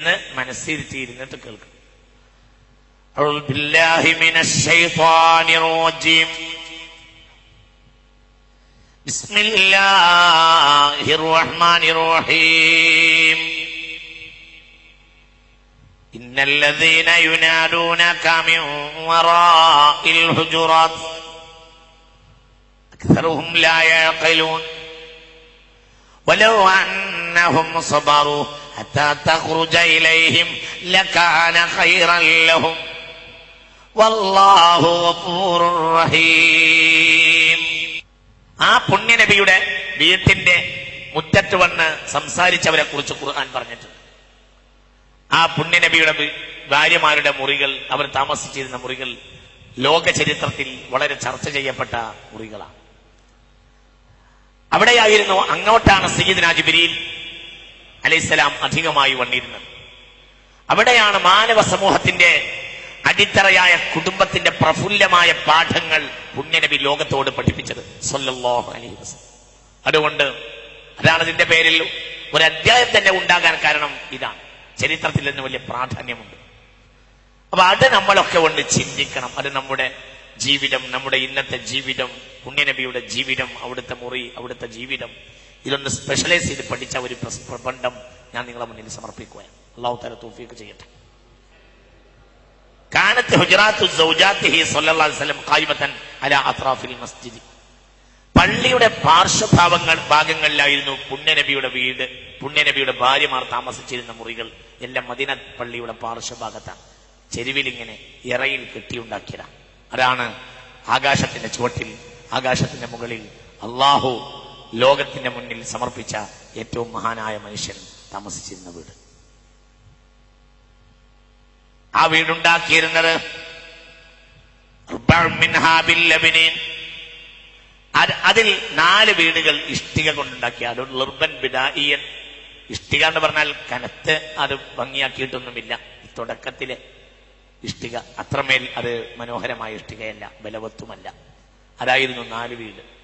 എന്ന് മനസ്സിരുത്തിയിരുന്നിട്ട് കേൾക്കും أعوذ بالله من الشيطان الرجيم بسم الله الرحمن الرحيم إن الذين ينادونك من وراء الحجرات أكثرهم لا يعقلون ولو أنهم صبروا ആ പുണ്യനബിയുടെ വീട്ടിന്റെ മുറ്റത്ത് വന്ന് സംസാരിച്ചവരെ കുറിച്ച് ഖുർആൻ പറഞ്ഞിട്ടുണ്ട്. ആ പുണ്യനബിയുടെ ഭാര്യമാരുടെ മുറികൾ അവർ താമസിച്ചിരുന്ന മുറികൾ ലോക ചരിത്രത്തിൽ വളരെ ചർച്ച ചെയ്യപ്പെട്ട മുറികളാണ്. അവിടെയായിരുന്നു അങ്ങോട്ടാണ് സയ്യിദ് നാജിബിരിയിൽ അലൈഹിസ്സലാം അധികമായി വന്നിരുന്നത്. അവിടെയാണ് മാനവ സമൂഹത്തിന്റെ അടിത്തറയായ കുടുംബത്തിന്റെ പ്രഫുല്ലമായ പാഠങ്ങൾ പുണ്യനബി ലോകത്തോട് പഠിപ്പിച്ചത്. അലൈഹി വസല്ലം. അതുകൊണ്ട് അതാണ് ഇതിന്റെ പേരിൽ ഒരു അധ്യായം തന്നെ ഉണ്ടാകാൻ കാരണം ഇതാണ്. ചരിത്രത്തിൽ നിന്ന് വലിയ പ്രാധാന്യമുണ്ട്. അപ്പൊ അത് നമ്മളൊക്കെ കൊണ്ട് ചിന്തിക്കണം. അത് നമ്മുടെ ജീവിതം നമ്മുടെ ഇന്നത്തെ ജീവിതം പുണ്യനബിയുടെ ജീവിതം അവിടുത്തെ മുറി അവിടുത്തെ ജീവിതം. ഇതൊന്ന് സ്പെഷ്യലൈസ് ചെയ്ത് പഠിച്ച ഒരു പ്രബന്ധം ഞാൻ നിങ്ങളെ മുന്നിൽ സമർപ്പിക്കുകയാണ്. അള്ളാഹു തല തൗഫീഖ് ചെയ്യട്ടെ. കാനത്ത് ഹുജറാത്തു സൗജാത്തിഹി അല മസ്ജിദ്. പള്ളിയുടെ പാർശ്വഭാവങ്ങൾ ഭാഗങ്ങളിലായിരുന്നു പുണ്യനബിയുടെ വീട് പുണ്യനബിയുടെ ഭാര്യമാർ താമസിച്ചിരുന്ന മുറികൾ. എല്ലാം മദീന പള്ളിയുടെ പാർശ്വഭാഗത്താണ്. ചെരുവിൽ ഇങ്ങനെ ഇറയിൽ കെട്ടിയുണ്ടാക്കിയതാണ്. അതാണ് ആകാശത്തിന്റെ ചുവട്ടിൽ ആകാശത്തിന്റെ മുകളിൽ അള്ളാഹു ലോകത്തിന്റെ മുന്നിൽ സമർപ്പിച്ച ഏറ്റവും മഹാനായ മനുഷ്യൻ താമസിച്ചിരുന്ന വീട്. ആ വീടുണ്ടാക്കിയിരുന്നത്. അതിൽ നാല് വീടുകൾ ഇഷ്ടിക കൊണ്ടുണ്ടാക്കി. അത് ലുർബൻ ബിദായിയൻ ഇഷ്ടിക എന്ന് പറഞ്ഞാൽ കനത്ത് അത് ഭംഗിയാക്കിയിട്ടൊന്നുമില്ല. തുടക്കത്തിലെ ഇഷ്ടിക അത്രമേൽ അത് മനോഹരമായ ഇഷ്ടികയല്ല ബലവത്തുമല്ല. അതായിരുന്നു നാല് വീട്.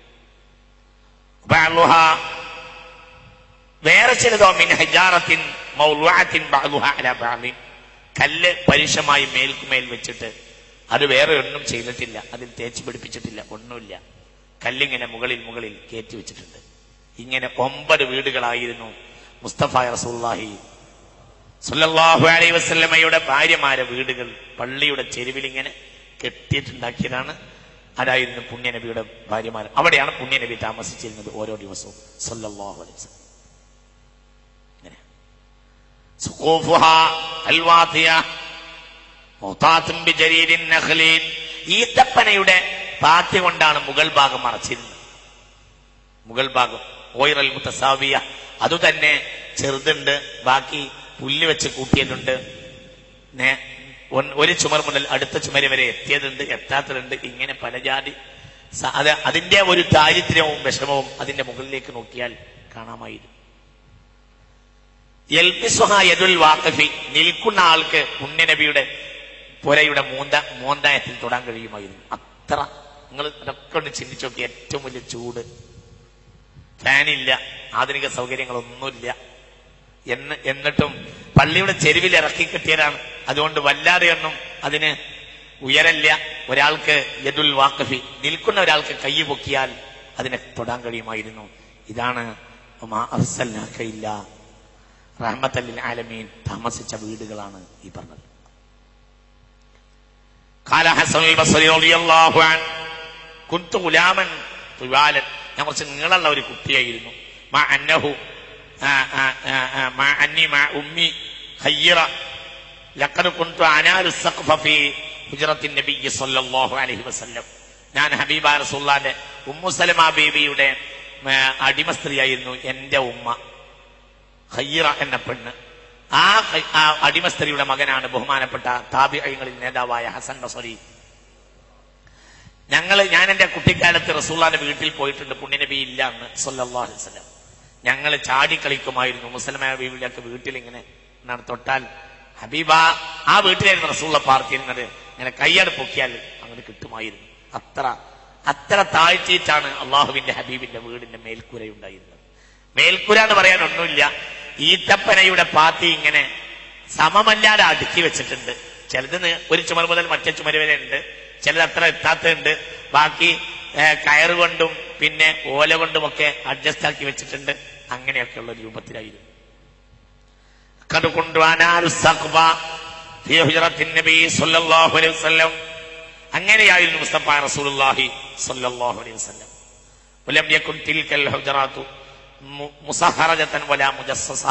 വേറെ ചിലതോ മിൻ ഹജാറത്തിൻ ബഅ്ലിൻ കല്ല് പരുഷമായി മേൽക്കുമേൽ വെച്ചിട്ട് അത് വേറെ ഒന്നും ചെയ്തിട്ടില്ല അതിൽ തേച്ച് പിടിപ്പിച്ചിട്ടില്ല ഒന്നുമില്ല. കല്ലിങ്ങനെ മുകളിൽ മുകളിൽ കയറ്റി വെച്ചിട്ടുണ്ട്. ഇങ്ങനെ ഒമ്പത് വീടുകളായിരുന്നു മുസ്തഫ റസൂല്ലാഹി സുല്ലാഹു അലൈ വസ്ലമയുടെ ഭാര്യമാരെ വീടുകൾ പള്ളിയുടെ ചെരുവിൽ ഇങ്ങനെ കെട്ടിയിട്ടുണ്ടാക്കിയതാണ്. അതായിരുന്നു പുണ്യനബിയുടെ ഭാര്യമാർ. അവിടെയാണ് പുണ്യനബി താമസിച്ചിരുന്നത് ഓരോ ദിവസവും. സല്ലല്ലാഹു അലൈഹി വസല്ലം. ഈത്തപ്പനയുടെ പാത്തി കൊണ്ടാണ് മുഗൾ ഭാഗം മറച്ചിരുന്നത്. മുഗൾ ഭാഗം ഓയിറൽ മുത്തസാവിയ. അതുതന്നെ ചെറുതുണ്ട് ബാക്കി പുല്ല് വെച്ച് കൂട്ടിയതുണ്ട് ഒരു ചുമർ മുതൽ അടുത്ത ചുമര് വരെ എത്തിയതുണ്ട് എത്താത്തതുണ്ട് ഇങ്ങനെ പല ജാതി അത് അതിന്റെ ഒരു ദാരിദ്ര്യവും വിഷമവും അതിന്റെ മുകളിലേക്ക് നോക്കിയാൽ കാണാമായിരുന്നു. യദുൽ വാഖഫി നിൽക്കുന്ന ആൾക്ക് ഉണ്ണിനബിയുടെ പുരയുടെ മൂന്ത മോന്തായത്തിൽ തൊടാൻ കഴിയുമായിരുന്നു. അത്ര നിങ്ങൾ അതൊക്കെ ഒന്ന് ചിന്തിച്ചു നോക്കി ഏറ്റവും വലിയ ചൂട്. ഫാനില്ല ആധുനിക സൗകര്യങ്ങളൊന്നുമില്ല. എന്ന് എന്നിട്ടും പള്ളിയുടെ ചെരുവിൽ ഇറക്കി കിട്ടിയതാണ് അതുകൊണ്ട് വല്ലാതെയൊന്നും അതിന് ഉയരല്ല ഒരാൾക്ക് യദുൽ വാക്കഫി നിൽക്കുന്ന ഒരാൾക്ക് കൈ പൊക്കിയാൽ അതിനെ തൊടാൻ കഴിയുമായിരുന്നു ഇതാണ് വമാ അർസൽനാക്കയില്ല റഹ്മത്തല്ലിൽ ആലമീൻ താമസിച്ച വീടുകളാണ് ഈ പറഞ്ഞത് قال حسن البصري رضي الله عنه كنت غلاما طوالا ഞാൻ കുറച്ച് നീളമുള്ള ഒരു കുട്ടിയായിരുന്നു മാ അന്നഹു ആ, ആ, ആ, ആ, മാ അന്നി മാ ഉമ്മി ഖയ്യിറ സല്ലല്ലാഹു അലൈഹി വസല്ലം ഞാൻ ഹബീബ റസൂള്ളാന്റെ ഉമ്മുസലമ ബീബിയുടെ അടിമ സ്ത്രീയായിരുന്നു എന്റെ ഉമ്മ ഹയ്യറ എന്ന പെണ്ണ്. ആ അടിമ സ്ത്രീയുടെ മകനാണ് ബഹുമാനപ്പെട്ട താപികളിൽ നേതാവായ ഹസൻ ബസറി ഞങ്ങൾ ഞാൻ എന്റെ കുട്ടിക്കാലത്ത് റസൂള്ളാന്റെ വീട്ടിൽ പോയിട്ടുണ്ട് പുണ്യനബി ഇല്ല എന്ന് സല്ലല്ലാഹു അലൈഹി വസല്ലം. ഞങ്ങൾ ചാടിക്കളിക്കുമായിരുന്നു മുസ്ലിമായ ബീവിയുടെയൊക്കെ വീട്ടിൽ ഇങ്ങനെ തൊട്ടാൽ ഹബീബ ആ വീട്ടിലായിരുന്നു റസൂള്ള പാർത്തിരുന്നത് ഇങ്ങനെ കയ്യട് പൊക്കിയാൽ അങ്ങനെ കിട്ടുമായിരുന്നു. അത്ര അത്ര താഴ്ത്തിയിട്ടാണ് അള്ളാഹുവിന്റെ ഹബീബിന്റെ വീടിന്റെ മേൽക്കൂരയുണ്ടായിരുന്നത്. മേൽക്കൂര എന്ന് പറയാൻ ഒന്നുമില്ല. ഈത്തപ്പനയുടെ പാത്തി ഇങ്ങനെ സമമല്ലാതെ അടുക്കി വെച്ചിട്ടുണ്ട്. ചിലത് ഒരു ചുമർ മുതൽ മറ്റേ ചുമര് വരെ ഉണ്ട്. ചിലത് അത്ര എത്താത്തുണ്ട് ബാക്കി കയറുകൊണ്ടും കൊണ്ടും പിന്നെ ഓല കൊണ്ടുമൊക്കെ അഡ്ജസ്റ്റ് ആക്കി വെച്ചിട്ടുണ്ട്. അങ്ങനെയൊക്കെയുള്ള രൂപത്തിലായിരുന്നു. അങ്ങനെയായിരുന്നു അതിൽ റസൂലുള്ളാഹി വലാ മുജസ്സസ.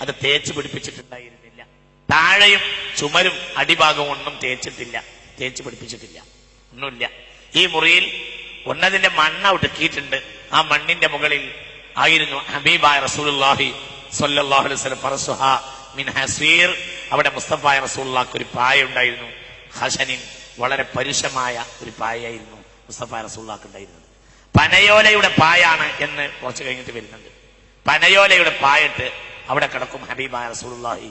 അത് തേച്ച് പിടിപ്പിച്ചിട്ടുണ്ടായിരുന്നില്ല. താഴെയും ചുമരും അടിഭാഗവും ഒന്നും തേച്ചിട്ടില്ല. തേച്ച് പിടിപ്പിച്ചിട്ടില്ല. ഒന്നുമില്ല. ഈ മുറിയിൽ ഒന്നതിന്റെ മണ്ണ ഒടുക്കിയിട്ടുണ്ട് ആ മണ്ണിന്റെ മുകളിൽ ആയിരുന്നു ഹബീബായ റസൂലുള്ളാഹി സ്വല്ലല്ലാഹു അലൈഹി വസല്ലം മിൻ ഹസീർ. അവിടെ മുസ്തഫായ റസൂലുള്ളാഹിക്ക് ഒരു പായ ഉണ്ടായിരുന്നു. ഹസനിൻ വളരെ പരുഷമായ ഒരു പായയായിരുന്നു മുസ്തഫായ റസൂലുള്ളാഹിക്ക് ഉണ്ടായിരുന്നത്. പനയോലയുടെ പായാണ് എന്ന് കുറച്ച് കഴിഞ്ഞിട്ട് വരുന്നുണ്ട്. പനയോലയുടെ പായിട്ട് അവിടെ കിടക്കും ഹബീബായ റസൂലുള്ളാഹി.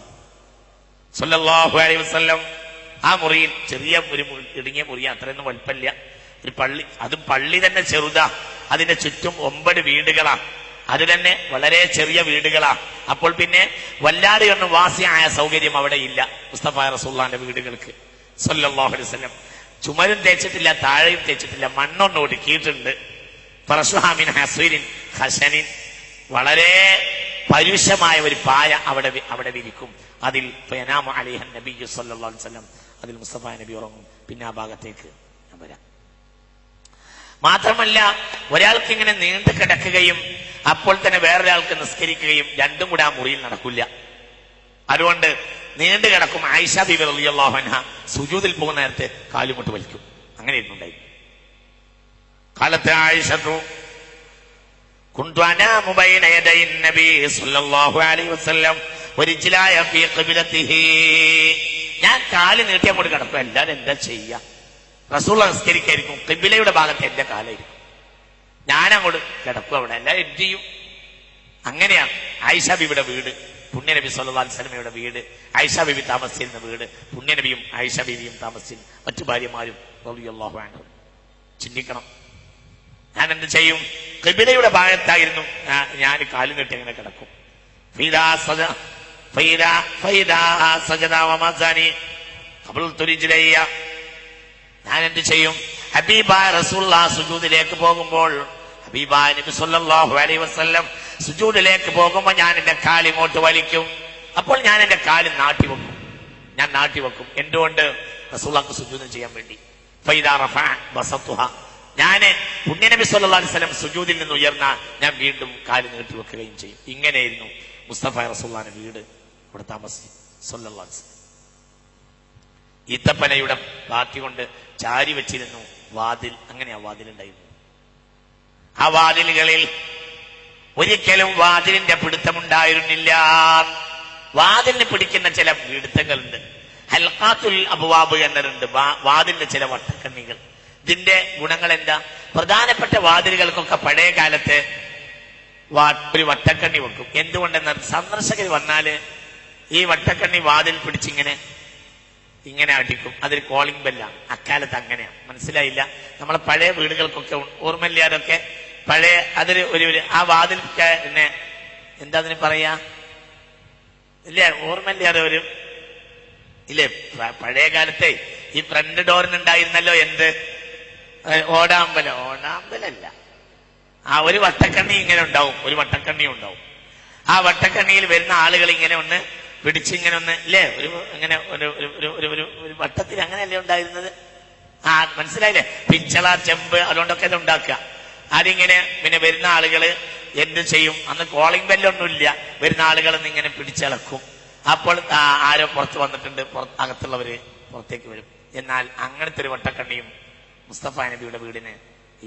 സല്ലല്ലാഹു അലൈഹി വസല്ലം ആ മുറിയിൽ ചെറിയ ഒരു ഇടുങ്ങിയ മുറി അത്രയൊന്നും വലുപ്പമില്ല. ഒരു പള്ളി അതും പള്ളി തന്നെ ചെറുതാ. അതിന്റെ ചുറ്റും ഒമ്പത് വീടുകളാ. അത് തന്നെ വളരെ ചെറിയ വീടുകളാണ്. അപ്പോൾ പിന്നെ വല്ലാതെ ഒന്നും വാസിയായ സൗകര്യം അവിടെ ഇല്ല മുസ്തഫ റസൂള്ളാന്റെ വീടുകൾക്ക്. വസല്ലം. ചുമരും തേച്ചിട്ടില്ല താഴെയും തേച്ചിട്ടില്ല മണ്ണൊന്നും ഒടുക്കിയിട്ടുണ്ട് പരശുഹാമിൻ ഹസീരിൻ ഹസനിൻ. വളരെ പരുഷമായ ഒരു പായ അവിടെ അവിടെ വിരിക്കും. അതിൽ ഫയനാമു അലിഹൻ നബി വസല്ലം. അതിൽ മുസ്തഫ നബി ഉറങ്ങും. പിന്നെ ആ ഭാഗത്തേക്ക് വരാം. മാത്രമല്ല ഒരാൾക്ക് ഇങ്ങനെ നീണ്ടു കിടക്കുകയും അപ്പോൾ തന്നെ വേറൊരാൾക്ക് നിസ്കരിക്കുകയും രണ്ടും കൂടെ ആ മുറിയിൽ നടക്കില്ല അതുകൊണ്ട് നീണ്ടു കിടക്കും ആയിഷ ബിബി റളിയല്ലാഹു അൻഹ സുജൂദിൽ പോകുന്ന നേരത്തെ കാലുമുട്ട് വലിക്കും അങ്ങനെ ഇരുന്നുണ്ടായി കാലത്തെ ആയിഷത്തു كنت أنام بين يدي النبي صلى الله عليه وسلم ورجلاي في قبلته ഞാൻ കാല് നീട്ടി അങ്ങോട്ട് കിടക്കും എല്ലാരും എന്താ ചെയ്യാ റസൂൾ നമസ്കരിക്കായിരിക്കും കിബിലയുടെ ഭാഗത്ത് എന്റെ കാലായിരിക്കും ഞാൻ അങ്ങോട്ട് കിടക്കും അവിടെ. എല്ലാം എന്ത് ചെയ്യും? അങ്ങനെയാ ആയിഷ ബിബിയുടെ വീട് പുണ്യനബി സല്ലല്ലാഹു അലൈഹി വസല്ലമയുടെ വീട് ആയിഷ ബിബി താമസിച്ചിരുന്ന വീട് പുണ്യനബിയും ആയിഷ ബിബിയും താമസിച്ചിരുന്ന മറ്റു ഭാര്യമാരും റളിയല്ലാഹു അൻഹും. ചിന്തിക്കണം. ഞാൻ എന്ത് ചെയ്യും? കിബിലയുടെ ഭാഗത്തായിരുന്നു ഞാൻ കാലു കെട്ടി അങ്ങനെ കിടക്കും. ഞാൻ എന്ത് ചെയ്യും? ഹബീബായ റസൂള്ള സുജൂദിലേക്ക് പോകുമ്പോൾ ഹബീബായ നബി സല്ലല്ലാഹു അലൈഹി വസല്ലം സുജൂദിലേക്ക് പോകുമ്പോൾ ഞാൻ എന്റെ കാൽ ഇങ്ങോട്ട് വലിക്കും. അപ്പോൾ ഞാൻ എന്റെ കാൽ നാട്ടി വെക്കും. ഞാൻ നാട്ടി വെക്കും. എന്തുകൊണ്ട്? റസൂള്ളക്ക് സുജൂദ് ചെയ്യാൻ വേണ്ടി. ഞാൻ പുണ്യനബി സല്ലല്ലാഹു അലൈഹി വസല്ലം സുജൂദിൽ നിന്ന് ഉയർന്ന ഞാൻ വീണ്ടും കാൽ നീട്ടി വെക്കുകയും ചെയ്യും. ഇങ്ങനെയായിരുന്നു മുസ്തഫ റസൂള്ളാന്റെ വീട്. ഇവിടെ താമസിച്ചു സല്ലല്ലാഹു അലൈഹി വസല്ലം. ഈത്തപ്പനയുടെ ബാക്കി കൊണ്ട് ചാരി വെച്ചിരുന്നു. വാതിൽ അങ്ങനെ ആ വാതിലുണ്ടായിരുന്നു ആ വാതിലുകളിൽ ഒരിക്കലും വാതിലിന്റെ പിടുത്തമുണ്ടായിരുന്നില്ല. വാതിലിന് പിടിക്കുന്ന ചില പിടുത്തങ്ങളുണ്ട്. ഹൽക്കാത്തുൽ അബുവാബ് എന്നതുണ്ട് വാതിലിന്റെ ചില വട്ടക്കണ്ണികൾ. ഇതിന്റെ ഗുണങ്ങൾ എന്താ പ്രധാനപ്പെട്ട വാതിലുകൾക്കൊക്കെ പഴയ കാലത്ത് ഒരു വട്ടക്കണ്ണി വെക്കും. എന്തുകൊണ്ടെന്നാൽ സന്ദർശകർ വന്നാൽ ഈ വട്ടക്കണ്ണി വാതിൽ പിടിച്ചിങ്ങനെ ഇങ്ങനെ അടിക്കും. അതൊരു കോളിംഗ് ബെല്ലാണ് അക്കാലത്ത് അങ്ങനെയാണ്. മനസ്സിലായില്ല? നമ്മളെ പഴയ വീടുകൾക്കൊക്കെ ഓർമ്മയില്ലാതൊക്കെ പഴയ അതൊരു ഒരു ആ വാതിൽ പിന്നെ എന്താ അതിന് പറയാ? ഇല്ല ഓർമ്മയില്ലാതെ ഒരു ഇല്ലേ പഴയ കാലത്തെ ഈ ഫ്രണ്ട് ഡോറിനുണ്ടായിരുന്നല്ലോ എന്ത്? ഓടാമ്പലം. ഓടാമ്പലല്ല. ആ ഒരു വട്ടക്കണ്ണി ഇങ്ങനെ ഉണ്ടാവും. ഒരു വട്ടക്കണ്ണി ഉണ്ടാവും. ആ വട്ടക്കണ്ണിയിൽ വരുന്ന ആളുകൾ ഇങ്ങനെ ഒന്ന് പിടിച്ച് ഇങ്ങനെ ഒന്ന് അല്ലേ ഒരു ഇങ്ങനെ ഒരു ഒരു ഒരു ഒരു വട്ടത്തിൽ അങ്ങനെയല്ലേ ഉണ്ടായിരുന്നത്? ആ മനസ്സിലായില്ലേ? പിച്ചള ചെമ്പ് അതുകൊണ്ടൊക്കെ ഇത് ഉണ്ടാക്കുക. അതിങ്ങനെ പിന്നെ വരുന്ന ആളുകൾ എന്ത് ചെയ്യും? അന്ന് കോളിംഗ് ബെല്ലൊന്നുമില്ല വരുന്ന ആളുകൾ ഇങ്ങനെ പിടിച്ചിളക്കും. അപ്പോൾ ആരോ പുറത്ത് വന്നിട്ടുണ്ട്. അകത്തുള്ളവര് പുറത്തേക്ക് വരും. എന്നാൽ അങ്ങനത്തെ ഒരു വട്ടക്കണ്ണിയും മുസ്തഫ നബിയുടെ വീടിന്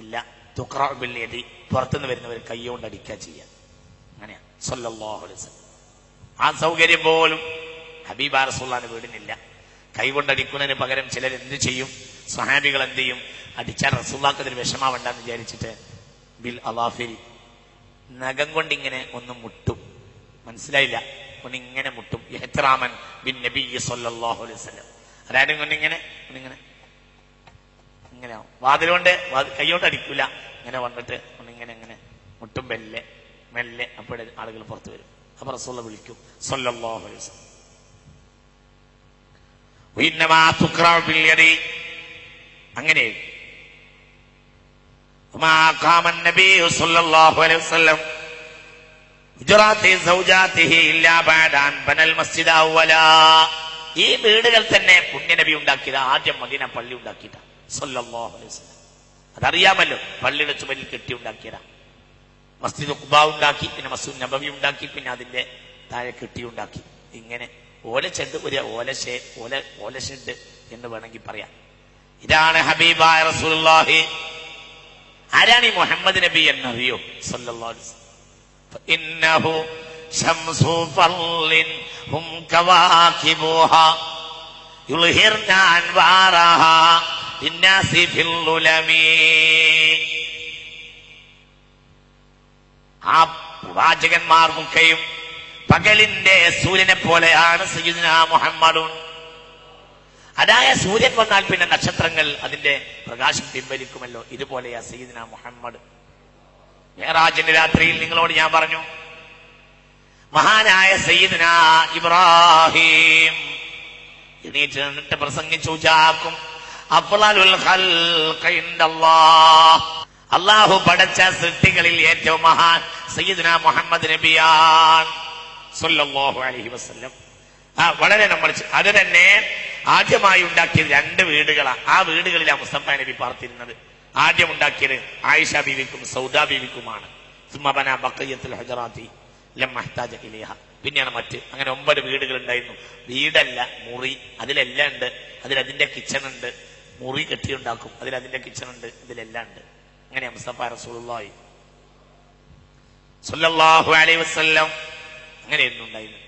ഇല്ല. തുക്രബില്ലേതി പുറത്തുനിന്ന് വരുന്നവർ കൈ കൊണ്ട് അടിക്കുക ചെയ്യാം അങ്ങനെയാ. സല്ലല്ലാഹു അലൈഹി വസല്ലം. ആ സൗകര്യം പോലും ഹബീബ റസൂള്ളാന്റെ വീടിനില്ല. കൈകൊണ്ടടിക്കുന്നതിന് പകരം ചിലർ എന്ത് ചെയ്യും? സഹാബികൾ എന്ത് ചെയ്യും? അടിച്ചാൽ റസൂള്ളാക്കതിന് വിഷമാവണ്ടെന്ന് വിചാരിച്ചിട്ട് ബിൽ അലാഫിൽ നഖം കൊണ്ടിങ്ങനെ ഒന്ന് മുട്ടും. മനസ്സിലായില്ല? ഒന്നിങ്ങനെ മുട്ടും. എഹ്റാമൻ ബിൻ നബി സല്ലാഹു അലൈഹി സ്വലം അതായത് കൊണ്ടിങ്ങനെ ഒന്നിങ്ങനെ ഇങ്ങനെ വാതിലുകൊണ്ട് കൈയോട്ട് അടിക്കൂല. ഇങ്ങനെ വന്നിട്ട് ഒന്നിങ്ങനെ ഇങ്ങനെ മുട്ടും മെല്ലെ മെല്ലെ അപ്പോഴേ ആളുകൾ പുറത്തു വരും. അപ്പൊ റസൂള്ള വിളിക്കും സല്ലല്ലാഹു അലൈഹി വസല്ലം. ഇന്നമാ തുക്റാ ബിൽ യദി. അങ്ങനെ. മാ ഖാമൻ നബി സല്ലല്ലാഹു അലൈഹി വസല്ലം. ഗുജറാത്തി സൗജാത്തിഹി ഇല്ലാ ബഅദാൻ ബനൽ മസ്ജിദ അവല ഈ വീടുകൾ തന്നെ പുണ്യനബി ഉണ്ടാക്കിയത്. ആദ്യം മദീന പള്ളി ഉണ്ടാക്കിയതാ. സല്ലല്ലാഹു അലൈഹി വസല്ലം. അതറിയാമല്ലോ പള്ളിയുടെ ചുമലിൽ കെട്ടി ഉണ്ടാക്കിയതാ. മസ്ജിദ് കുബാ ഉണ്ടാക്കി പിന്നെ മസ്ജിദ് നബവി ഉണ്ടാക്കി പിന്നെ അതിന്റെ താഴെ കെട്ടി ഉണ്ടാക്കി. ഇങ്ങനെ ഓല ചെണ്ട് ഒരു ഓല ഷേ ഓല ഓല ഷെഡ് എന്ന് വേണമെങ്കിൽ പറയാം. ഇതാണ് ഹബീബായ റസൂലുള്ളാഹി. ആരാണ് ഈ മുഹമ്മദ് നബി എന്നറിയോ? സല്ലല്ലാഹു അലൈഹി വസല്ലം. ഹും ഫിൽ ആ പ്രവാചകന്മാർക്കൊക്കെയും പകലിന്റെ സൂര്യനെ പോലെയാണ് സയ്യിദ്ന മുഹമ്മദും അതായ സൂര്യൻ വന്നാൽ പിന്നെ നക്ഷത്രങ്ങൾ അതിന്റെ പ്രകാശം പിൻവലിക്കുമല്ലോ. ഇതുപോലെയാ സയ്യിദിന മുഹമ്മദ്. മേറാജിന്റെ രാത്രിയിൽ നിങ്ങളോട് ഞാൻ പറഞ്ഞു മഹാനായ സയ്യിദിന ഇബ്രാഹിം എണീറ്റ് നിന്നിട്ട് പ്രസംഗിച്ചു ചാക്കും അഫ്ലാലുൽ ഖൽഖ ഇൻദല്ലാഹ്. അള്ളാഹു പഠിച്ച സൃഷ്ടികളിൽ ഏറ്റവും മഹാൻ സയ്യിദ്ന മുഹമ്മദ് നബിയാൻ അലൈഹി വസല്ലം. ആ വളരെ നമ്മൾ അത് തന്നെ ആദ്യമായി ഉണ്ടാക്കിയത് രണ്ട് വീടുകളാണ് ആ വീടുകളിലാണ് മുസ്തഫ നബി പാർത്തിരുന്നത്. ആദ്യം ഉണ്ടാക്കിയത് ആയിഷ ബീവിക്കും സൗദാ ബീവിക്കുമാണ്. പിന്നെയാണ് മറ്റ്. അങ്ങനെ ഒമ്പത് വീടുകൾ ഉണ്ടായിരുന്നു വീടല്ല മുറി. അതിലെല്ലാം ഉണ്ട്. അതിൽ അതിന്റെ കിച്ചൺ ഉണ്ട് മുറി കെട്ടിയുണ്ടാക്കും. അതിൽ അതിന്റെ കിച്ചൺ ഉണ്ട് ഇതിലെല്ലാം ഉണ്ട്. അങ്ങനെ മുസ്തഫ സല്ലല്ലാഹു അലൈഹി വസല്ലം അങ്ങനെയൊന്നും ഉണ്ടായിരുന്നു